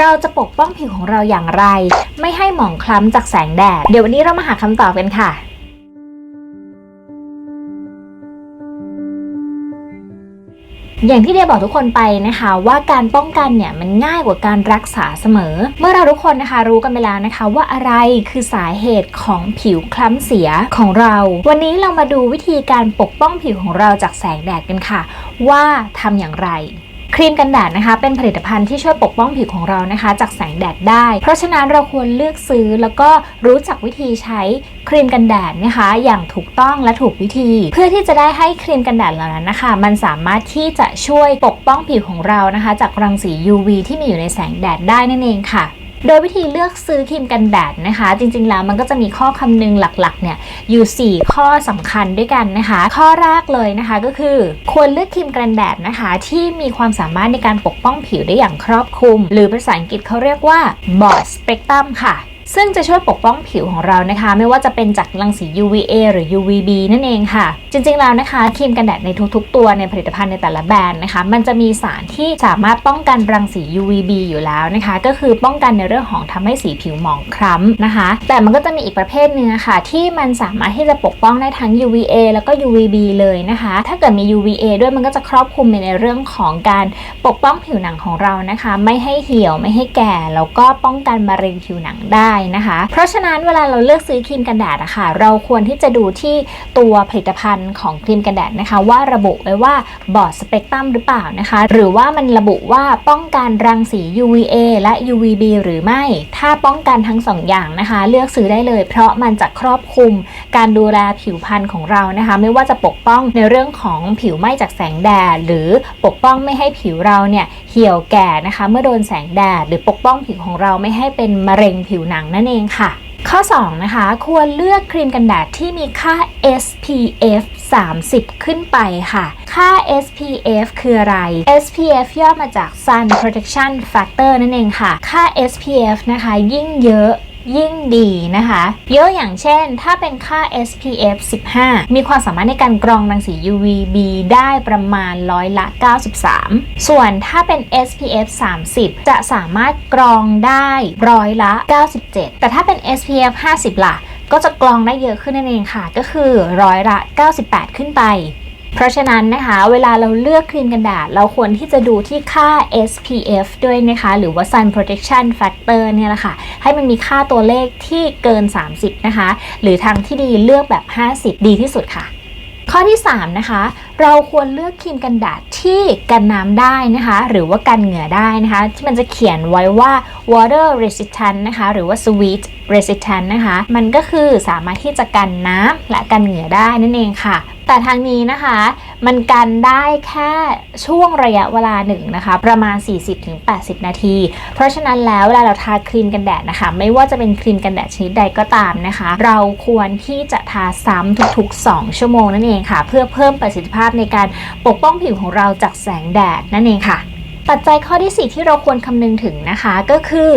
เราจะปกป้องผิวของเราอย่างไร ไม่ให้หมองคล้ำจากแสงแดด เดี๋ยววันนี้เรามาหาคำตอบกันค่ะ อย่างที่เดียบอกทุกคนไปนะคะว่าการป้องกันเนี่ยมันง่ายกว่าการรักษาเสมอ เมื่อเราทุกคนนะคะรู้กันไปแล้วนะคะ ว่าอะไรคือสาเหตุของผิวคล้ำเสียของเรา วันนี้เรามาดูวิธีการปกป้องผิวของเราจากแสงแดดกันค่ะ ว่าทำอย่างไร ครีมกันแดดนะคะ เป็นผลิตภัณฑ์ที่ช่วยปกป้องผิวของเรานะคะ จากแสงแดดได้ เพราะฉะนั้นเราควรเลือกซื้อแล้วก็รู้จักวิธีใช้ครีมกันแดดนะคะ อย่างถูกต้องและถูกวิธี เพื่อที่จะได้ให้ครีมกันแดดเหล่านั้นนะคะ มันสามารถที่จะช่วยปกป้องผิวของเรานะคะ จากรังสี UV ที่มีอยู่ในแสงแดดได้นั่นเองค่ะ โดยวิธีเลือกซื้อครีมกันแดดนะคะ จริงๆแล้วมันก็จะมีข้อคำนึงหลักๆเนี่ยอยู่ 4 ข้อสำคัญด้วยกันนะคะ ข้อแรกเลยนะคะก็คือ ควรเลือกครีมกันแดดนะคะ ที่มีความสามารถในการปกป้องผิวได้อย่างครอบคลุม หรือภาษาอังกฤษเขาเรียกว่า broad spectrum ค่ะ ซึ่งจะช่วยปกป้องผิวของเรานะคะ ไม่ว่าจะเป็นจากรังสี UVA หรือ UVB นั่นเองค่ะ จริงๆแล้วนะคะครีมกันแดดในทุกๆ ตัวในผลิตภัณฑ์ในแต่ละแบรนด์นะคะ มันจะมีสารที่สามารถป้องกันรังสี UVB อยู่แล้วนะคะ ก็คือป้องกันในเรื่องของทำให้สีผิวหมองคล้ำนะคะ แต่มันก็จะมีอีกประเภทหนึงอค่ะ ที่มันสามารถที่จะปกป้องได้ทั้ง UVA แล้วก็ UVB เลยนะคะ ถ้าเกิดมี UVA ด้วยมันก็จะครอบคลุมในเรื่องของการปกป้องผิวหนังของเรานะคะ ไม่ให้เหี่ยวไม่ให้แก่แล้วก็ป้องกันมะเร็งผิวหนังได้นะคะ เพราะฉะนั้นเวลาเราเลือกซื้อครีมกันแดดอะค่ะเราควรที่จะดูที่ตัวผลิตภัณฑ์ของครีมกันแดดนะคะ ว่าระบุไว้ว่าบอดสเปกตรัมหรือเปล่านะคะ หรือว่ามันระบุว่าป้องกันรังสี UVA และ UVB หรือไม่ ถ้าป้องกันทั้งสองอย่างนะคะ เลือกซื้อได้เลย เพราะมันจะครอบคลุมการดูแลผิวพรรณของเรานะคะ ไม่ว่าจะปกป้องในเรื่องของผิวไหม้จากแสงแดด หรือปกป้องไม่ให้ผิวเราเนี่ยเหี่ยวแก่นะคะ เมื่อโดนแสงแดด หรือปกป้องผิวของเราไม่ให้เป็นมะเร็งผิวหนังนั่นเองค่ะ ข้อ 2 นะคะ ควรเลือกครีมกันแดดที่มีค่า SPF 30 ขึ้นไปค่ะ ค่า SPF คืออะไร SPF ย่อมาจาก Sun Protection Factor นั่นเองค่ะ ค่า SPF นะคะ ยิ่งเยอะ ยิ่งดีนะคะ เยอะอย่างเช่น ถ้าเป็นค่า SPF 15 มีความสามารถในการกรองรังสี UVB ได้ประมาณร้อยละ 93 ส่วนถ้าเป็น SPF 30 จะสามารถกรองได้ร้อยละ 97 แต่ถ้าเป็น SPF 50 ล่ะ ก็จะกรองได้เยอะขึ้นนั่นเองค่ะ ก็คือร้อยละ 98 ขึ้นไป เพราะฉะนั้นนะคะเวลาเราเลือกครีมกันแดด เราควรที่จะดูที่ค่า SPF ด้วยนะคะ หรือว่า Sun Protection Factor เนี่ยแหละค่ะ ให้มันมีค่าตัวเลขที่เกิน 30 นะคะ หรือทางที่ดีเลือกแบบ 50 ดีที่สุดค่ะข้อที่ 3 นะคะ เราควรเลือกครีมกันแดดที่กันน้ำได้นะคะ หรือว่ากันเหงื่อได้นะคะ ที่มันจะเขียนไว้ว่า water resistant นะคะ หรือว่า sweet resistant นะคะ มันก็คือสามารถที่จะกันน้ำและกันเหงื่อได้นั่นเองค่ะแต่ทางนี้นะคะมันกันได้แค่ช่วงระยะเวลาหนึ่งนะคะ ประมาณ 40-80 นาที เพราะฉะนั้นแล้วเวลาเราทาครีมกันแดดนะคะ ไม่ว่าจะเป็นครีมกันแดดชนิดใดก็ตามนะคะ เราควรที่จะทาซ้ำทุกๆ 2 ชั่วโมงนั่นเองค่ะ เพื่อเพิ่มประสิทธิภาพในการปกป้องผิวของเราจากแสงแดดนั่นเองค่ะ ปัจจัยข้อที่ 4 ที่เราควรคำนึงถึงนะคะก็คือ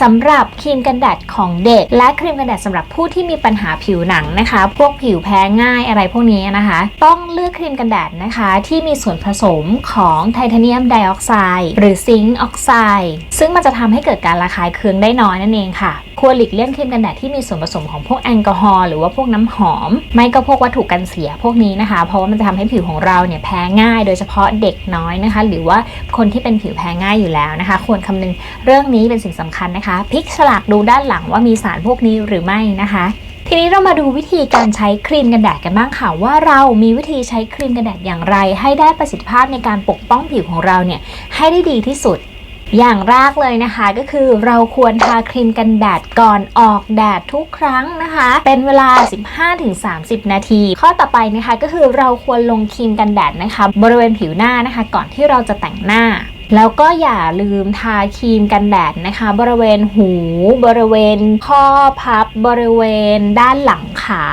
สำหรับครีมกันแดดของเด็ก และครีมกันแดดสำหรับผู้ที่มีปัญหาผิวหนังนะคะ พวกผิวแพ้ง่ายอะไรพวกนี้นะคะ ต้องเลือกครีมกันแดดนะคะ ที่มีส่วนผสมของไทเทเนียมไดออกไซด์หรือซิงค์ออกไซด์ซึ่งมันจะทำให้เกิดการระคายเคืองได้น้อยนั่นเองค่ะ ควรหลีกเลี่ยงครีมกันแดดที่มีส่วนผสมของพวกแอลกอฮอล์หรือว่าพวกน้ำหอม ไม่ก็พวกวัตถุกันเสียพวกนี้นะคะ เพราะว่ามันจะทำให้ผิวของเราเนี่ยแพ้ง่าย โดยเฉพาะเด็กน้อยนะคะ หรือว่าคนที่เป็นผิวแพ้ง่ายอยู่แล้วนะคะ ควรคำนึงเรื่องนี้เป็นสิ่งสำคัญนะคะพลิกฉลากดูด้านหลังว่ามีสารพวกนี้หรือไม่นะคะทีนี้เรามาดูวิธีการใช้ครีมกันแดดกันบ้างค่ะว่าเรามีวิธีใช้ครีมกันแดดอย่างไร ให้ได้ประสิทธิภาพในการปกป้องผิวของเราเนี่ยให้ได้ดีที่สุด อย่างแรกเลยนะคะก็คือเราควรทาครีมกันแดดก่อนออกแดดทุกครั้งนะคะ เป็นเวลา 15-30 นาที ข้อต่อไปนะคะก็คือเราควรลงครีมกันแดดนะคะ บริเวณผิวหน้านะคะ ก่อนที่เราจะแต่งหน้า แล้วก็อย่าลืมทาครีมกันแดดนะคะ บริเวณหู บริเวณข้อพับบริเวณด้านหลังขา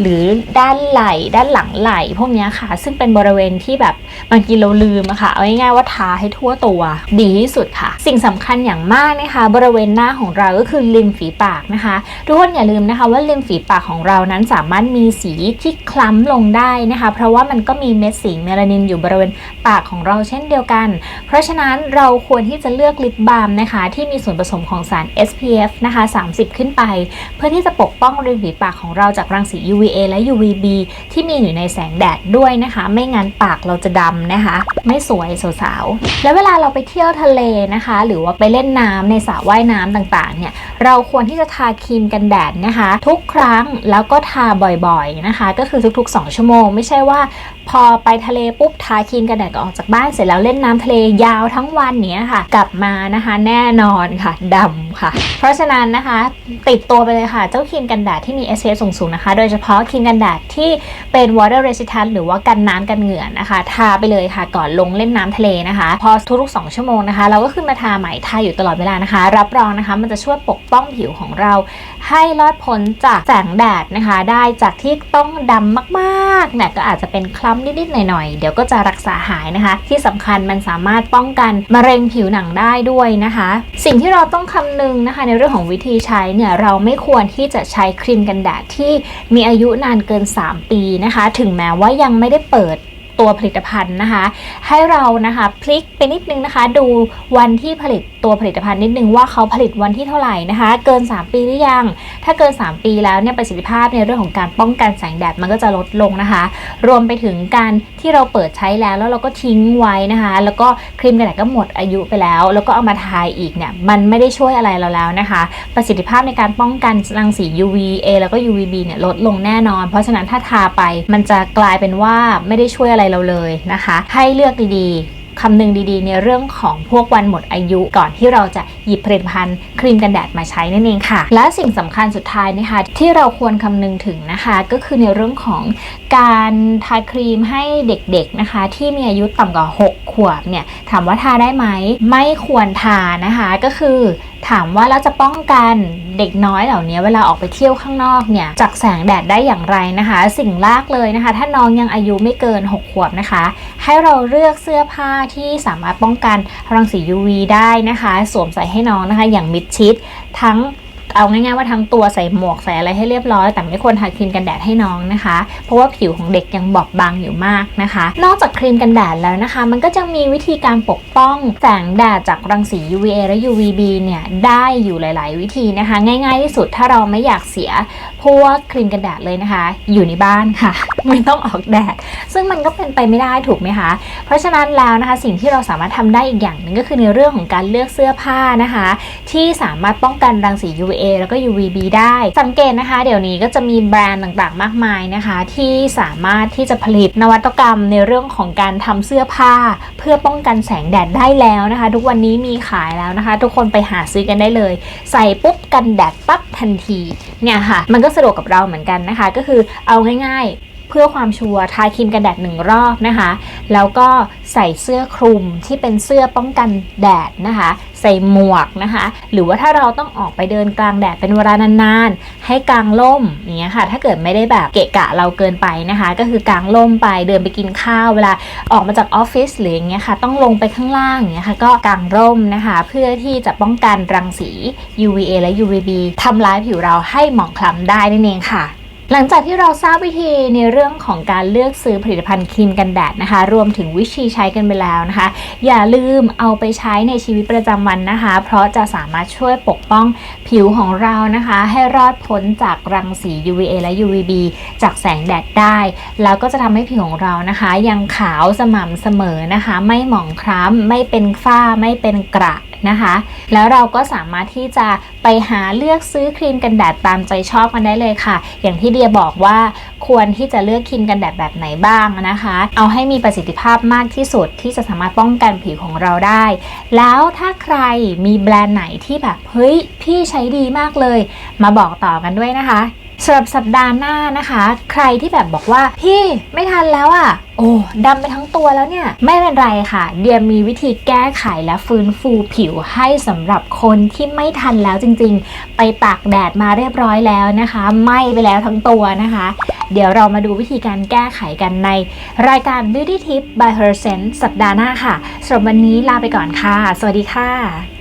หรือด้านไหล่ด้านหลังไหล่พวกนี้ค่ะ ซึ่งเป็นบริเวณที่แบบบางทีเราลืมอะค่ะเอาง่ายๆว่าทาให้ทั่วตัว ดีที่สุดค่ะ สิ่งสำคัญอย่างมากนะคะ บริเวณหน้าของเราก็คือริมฝีปากนะคะ ทุกคนอย่าลืมนะคะว่าริมฝีปากของเรานั้นสามารถมีสีที่คล้ำลงได้นะคะ เพราะว่ามันก็มีเม็ดสีเมลานินอยู่บริเวณปากของเราเช่นเดียวกัน เพราะฉะะนั้นเราควรที่จะเลือกลิปบาล์มนะคะ ที่มีส่วนผสมของสาร SPF นะคะ 30 ขึ้นไป เพื่อที่จะปกป้องริมฝีปากของเราจากรังสี UVA และ UVB ที่มีอยู่ในแสงแดดด้วยนะคะ ไม่งั้นปากเราจะดำนะคะ ไม่สวยสาวๆ แล้วเวลาเราไปเที่ยวทะเลนะคะ หรือว่าไปเล่นน้ำในสระว่ายน้ำต่างๆ เนี่ย เราควรที่จะทาครีมกันแดดนะคะ ทุกครั้งแล้วก็ทาบ่อยๆนะคะ ก็คือทุกๆ 2 ชั่วโมง ไม่ใช่ว่า พอไปทะเลปุ๊บทาครีมกันแดดก็ออกจากบ้านเสร็จแล้วเล่นน้ำทะเลยาวทั้งวันเนี้ยค่ะ กลับมานะคะแน่นอนค่ะดำค่ะ เพราะฉะนั้นนะคะติดตัวไปเลยค่ะ เจ้าครีมกันแดดที่มี SPF สูงๆนะคะ โดยเฉพาะครีมกันแดดที่เป็น water resistant หรือว่ากันน้ำกันเหงื่อนะคะ ทาไปเลยค่ะก่อนลงเล่นน้ำทะเลนะคะ พอทุกๆ2ชั่วโมงนะคะ เราก็ขึ้นมาทาใหม่ทาอยู่ตลอดเวลานะคะ รับรองนะคะมันจะช่วยปกป้องผิวของเรา ให้รอดพ้นจากแสงแดดนะคะ ได้จากที่ต้องดำมากๆเนี่ยก็อาจจะเป็นคล้ำนิดๆหน่อยๆเดี๋ยวก็จะรักษาหายนะคะ ที่สำคัญมันสามารถป้องกันมะเร็งผิวหนังได้ด้วยนะคะ สิ่งที่เราต้องคำนึงนะคะในเรื่องของวิธีใช้เนี่ยเราไม่ควรที่จะใช้ครีมกันแดดที่มีอายุนานเกิน 3 ปีนะคะ ถึงแม้ว่ายังไม่ได้เปิด ตัวผลิตภัณฑ์นะคะ ให้เรานะคะพลิกไปนิดนึงนะคะ ดูวันที่ผลิตตัวผลิตภัณฑ์นิดนึงว่าเขาผลิตวันที่เท่าไหร่นะคะ เกิน 3 ปีหรือยัง ถ้าเกิน 3 ปีแล้วเนี่ยประสิทธิภาพในเรื่องของการป้องกันแสงแดดมันก็จะลดลงนะคะ รวมไปถึงการที่เราเปิดใช้แล้วแล้วเราก็ทิ้งไว้นะคะ แล้วก็ครีมกันแดดก็หมดอายุไปแล้ว แล้วก็เอามาทาอีกเนี่ยมันไม่ได้ช่วยอะไรเราแล้วนะคะ ประสิทธิภาพในการป้องกันรังสี UVA แล้วก็ UVB เนี่ยลดลงแน่นอน เพราะฉะนั้นถ้าทาไปมันจะกลายเป็นว่าไม่ได้ช่วยอะไรเราเลยนะคะ ให้เลือกดีๆคำนึงดีๆ ในเรื่องของพวกวันหมดอายุก่อนที่เราจะหยิบผลิตภัณฑ์ครีมกันแดดมาใช้นั่นเองค่ะ และสิ่งสำคัญสุดท้ายนะคะ ที่เราควรคำนึงถึงนะคะ ก็คือในเรื่องของการทาครีมให้เด็กๆนะคะ ที่มีอายุต่ำกว่า 6 ขวบเนี่ยถามว่าทาได้ไหมไม่ควรทานะคะก็คือ ถามว่าเราจะป้องกันเด็กน้อยเหล่านี้เวลาออกไปเที่ยวข้างนอกเนี่ยจากแสงแดดได้อย่างไรนะคะ สิ่งแรกเลยนะคะ ถ้าน้องยังอายุไม่เกิน 6 ขวบนะคะ ให้เราเลือกเสื้อผ้าที่สามารถป้องกันรังสี UV ได้นะคะ สวมใส่ให้น้องนะคะ อย่างมิดชิดทั้ง เอาง่ายๆว่าทั้งตัวใส่หมวกใส่อะไรให้เรียบร้อย แต่ไม่ควรทาครีมกันแดดให้น้องนะคะ เพราะว่าผิวของเด็กยังบอบบางอยู่มากนะคะ นอกจากครีมกันแดดแล้วนะคะ มันก็จะมีวิธีการปกป้องแสงแดดจากรังสี UVA และ UVB เนี่ยได้อยู่หลาย ๆ วิธีนะคะ ง่าย ๆ ที่สุดถ้าเราไม่อยากเสียพวกครีมกันแดดเลยนะคะ อยู่ในบ้านค่ะ ไม่ต้องออกแดด ซึ่งมันก็เป็นไปไม่ได้ถูกไหมคะ เพราะฉะนั้นแล้วนะคะสิ่งที่เราสามารถทำได้อีกอย่างหนึ่งก็คือในเรื่องของการเลือกเสื้อผ้านะคะ ที่สามารถป้องกันรังสี UVA แล้วก็ UVB ได้ สังเกตนะคะ เดี๋ยวนี้ก็จะมีแบรนด์ต่างๆ มากมายนะคะ ที่สามารถที่จะผลิตนวัตกรรมในเรื่องของการทำเสื้อผ้า เพื่อป้องกันแสงแดดได้แล้วนะคะ ทุกวันนี้มีขายแล้วนะคะ ทุกคนไปหาซื้อกันได้เลย ใส่ปุ๊บกันแดดปั๊บทันทีเนี่ยค่ะ มันก็สะดวกกับเราเหมือนกันนะคะ ก็คือเอาง่ายๆ เพื่อความชัวร์ทาครีมกันแดดหนึ่งรอบนะคะ แล้วก็ใส่เสื้อคลุมที่เป็นเสื้อป้องกันแดดนะคะ ใส่หมวกนะคะ หรือว่าถ้าเราต้องออกไปเดินกลางแดดเป็นเวลานานๆ ให้กางร่มอย่างเงี้ยค่ะ ถ้าเกิดไม่ได้แบบเกะกะเราเกินไปนะคะ ก็คือกางร่มไปเดินไปกินข้าวเวลาออกมาจากออฟฟิศหรืออย่างเงี้ยค่ะ ต้องลงไปข้างล่างอย่างเงี้ยค่ะ ก็กางร่มนะคะ เพื่อที่จะป้องกันรังสี UVA และ UVB ทำร้ายผิวเราให้หมองคล้ำได้นั่นเองค่ะ หลังจากที่เราทราบวิธีในเรื่องของการเลือกซื้อผลิตภัณฑ์ครีมกันแดดนะคะ รวมถึงวิธีใช้กันไปแล้วนะคะ อย่าลืมเอาไปใช้ในชีวิตประจำวันนะคะ เพราะจะสามารถช่วยปกป้องผิวของเรานะคะ ให้รอดพ้นจากรังสี UVA และ UVB จากแสงแดดได้ แล้วก็จะทำให้ผิวของเรานะคะ ยังขาวสม่ำเสมอนะคะ ไม่หมองคล้ำไม่เป็นฝ้าไม่เป็นกระ นะคะ แล้วเราก็สามารถที่จะไปหาเลือกซื้อครีมกันแดดตามใจชอบกันได้เลยค่ะ อย่างที่เดียบอกว่าควรที่จะเลือกครีมกันแดดแบบไหนบ้างนะคะ เอาให้มีประสิทธิภาพมากที่สุดที่จะสามารถป้องกันผิวของเราได้ แล้วถ้าใครมีแบรนด์ไหนที่แบบเฮ้ยพี่ใช้ดีมากเลย มาบอกต่อกันด้วยนะคะ สำหรับสัปดาห์หน้านะคะ ใครที่แบบบอกว่าพี่ไม่ทันแล้วอะ่ะ โอ้ดำไปทั้งตัวแล้วเนี่ย ไม่เป็นไรค่ะ เดียมีวิธีแก้ไขและฟื้นฟูผิวให้สำหรับคนที่ไม่ทันแล้วจริงๆ ไปตากแดดมาเรียบร้อยแล้วนะคะ ไหม้ไปแล้วทั้งตัวนะคะ เดี๋ยวเรามาดูวิธีการแก้ไขกันใน รายการ Beauty Tip by Her Sense สัปดาห์หน้าค่ะสำหรับวันนี้ลาไปก่อนค่ะ สวัสดีค่ะ